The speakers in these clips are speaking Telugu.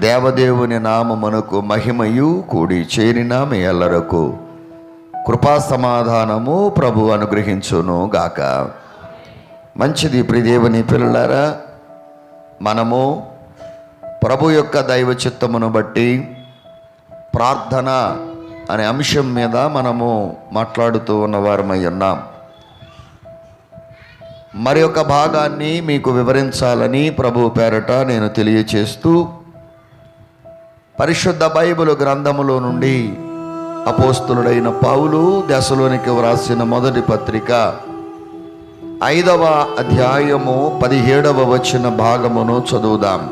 దేవదేవుని నామమునకు మహిమయు కూడి చేరిన మీ ఎల్లరకు కృపా సమాధానము ప్రభు అనుగ్రహించును గాక. మంచిది ప్రిదేవుని పిల్లలారా మనము ప్రభు యొక్క దైవ చిత్తమును బట్టి ప్రార్థన అనే అంశం మీద మనము మాట్లాడుతూ ఉన్నవారమై ఉన్నాం. మరి ఒక భాగాన్ని మీకు వివరించాలని ప్రభు పేరట నేను తెలియచేస్తూ పరిశుద్ధ బైబిల్ గ్రంథములో నుండి అపోస్తులుడైన పౌలు దశలోనికి వ్రాసిన మొదటి పత్రిక ఐదవ అధ్యాయము పదిహేడవ వచ్చిన భాగమును చదువుదాం.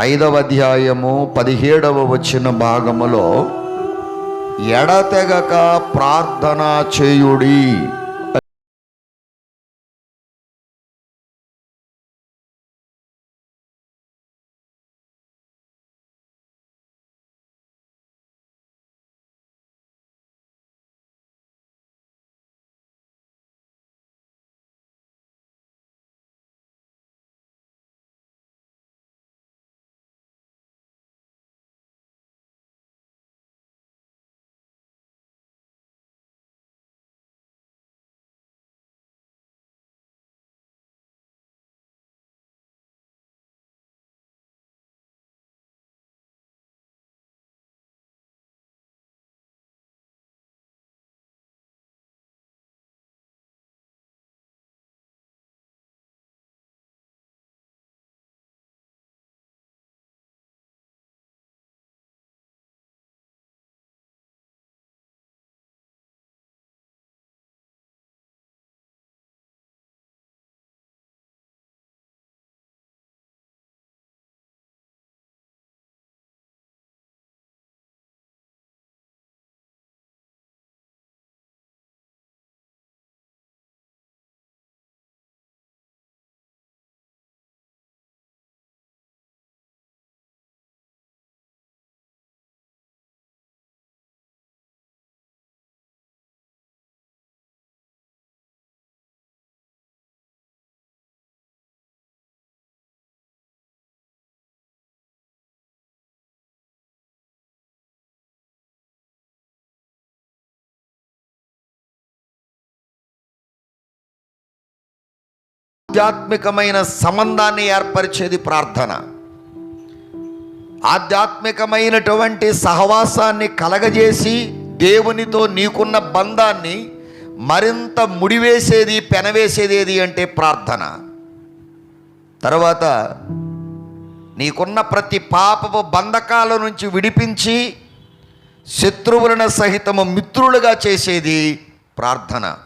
ఐదవ అధ్యాయము పదిహేడవ వచ్చిన భాగములో ఎడతెగక ప్రార్థన చేయుడి. ఆధ్యాత్మికమైన సంబంధాన్ని ఏర్పరిచేది ప్రార్థన. ఆధ్యాత్మికమైనటువంటి సహవాసాన్ని కలగజేసి దేవునితో నీకున్న బంధాన్ని మరింత ముడివేసేది పెనవేసేది ఏది అంటే ప్రార్థన. తర్వాత నీకున్న ప్రతి పాపపు బంధకాల నుంచి విడిపించి శత్రువులను సహితము మిత్రులుగా చేసేది ప్రార్థన.